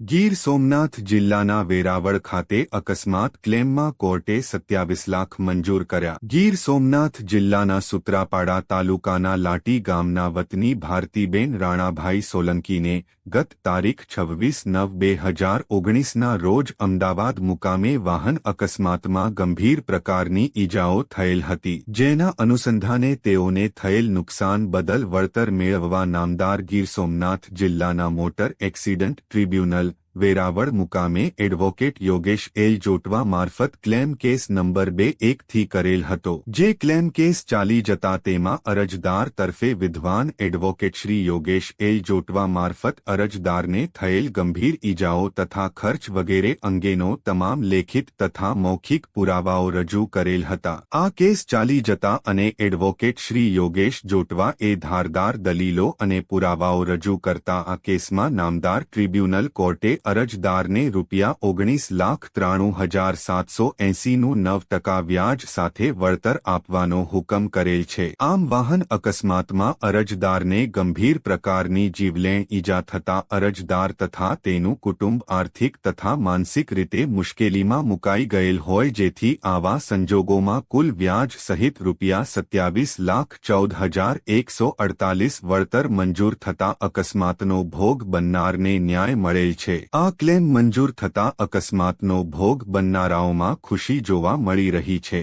ગીર સોમનાથ જિલ્લાના વેરાવળ ખાતે અકસ્માત ક્લેમમાં કોર્ટે સત્યાવીસ લાખ મંજૂર કર્યા. ગીર સોમનાથ જિલ્લાના સુત્રાપાડા તાલુકાના લાટી ગામના વતની ભારતીબેન રાણાભાઈ સોલંકીને ગત તારીખ છવ્વીસ નવ બે હજાર ઓગણીસના રોજ અમદાવાદ મુકામે વાહન અકસ્માતમાં ગંભીર પ્રકારની ઈજાઓ થયેલ હતી. જેના અનુસંધાને તેઓને થયેલ નુકસાન બદલ વળતર મેળવવા નામદાર ગીર સોમનાથ જિલ્લાના મોટર એક્સિડન્ટ ટ્રિબ્યુનલ વેરાવળ મુકામે એડવોકેટ યોગેશ એલ જોટવા મારફત ક્લેમ કેસ નંબર બે એકથી કરેલ હતો. જે ક્લેમ કેસ ચાલી જતા તેમાં અરજદાર તરફે વિદ્વાન એડવોકેટ શ્રી યોગેશ એલ જોટવા મારફત અરજદારને થયેલ ગંભીર ઇજાઓ તથા ખર્ચ વગેરે અંગેનો તમામ લેખિત તથા મૌખિક પુરાવાઓ રજૂ કરેલ હતા. આ કેસ ચાલી જતા અને એડવોકેટ શ્રી યોગેશ જોટવા એ ધારદાર દલીલો અને પુરાવાઓ રજૂ કરતા આ કેસમાં નામદાર ટ્રિબ્યુનલ કોર્ટે અરજદારને રૂપિયા ઓગણીસ લાખ ત્રાણું હજાર સાતસો એંસીનું નવ ટકા વ્યાજ સાથે વળતર આપવાનો હુકમ કરેલ છે. આમ વાહન અકસ્માતમાં અરજદારને ગંભીર પ્રકારની જીવલેણ ઈજા થતા અરજદાર તથા તેનું કુટુંબ આર્થિક તથા માનસિક રીતે મુશ્કેલીમાં મુકાઈ ગયેલ હોય જેથી આવા સંજોગોમાં કુલ વ્યાજ સહિત રૂપિયા સત્યાવીસ લાખ ચૌદ હજાર એકસો અડતાલીસ વળતર મંજૂર થતા અકસ્માતનો ભોગ બનનારને ન્યાય મળેલ છે. આ ક્લેમ મંજૂર થતા અકસ્માતનો ભોગ બનનારાઓમાં ખુશી જોવા મળી રહી છે.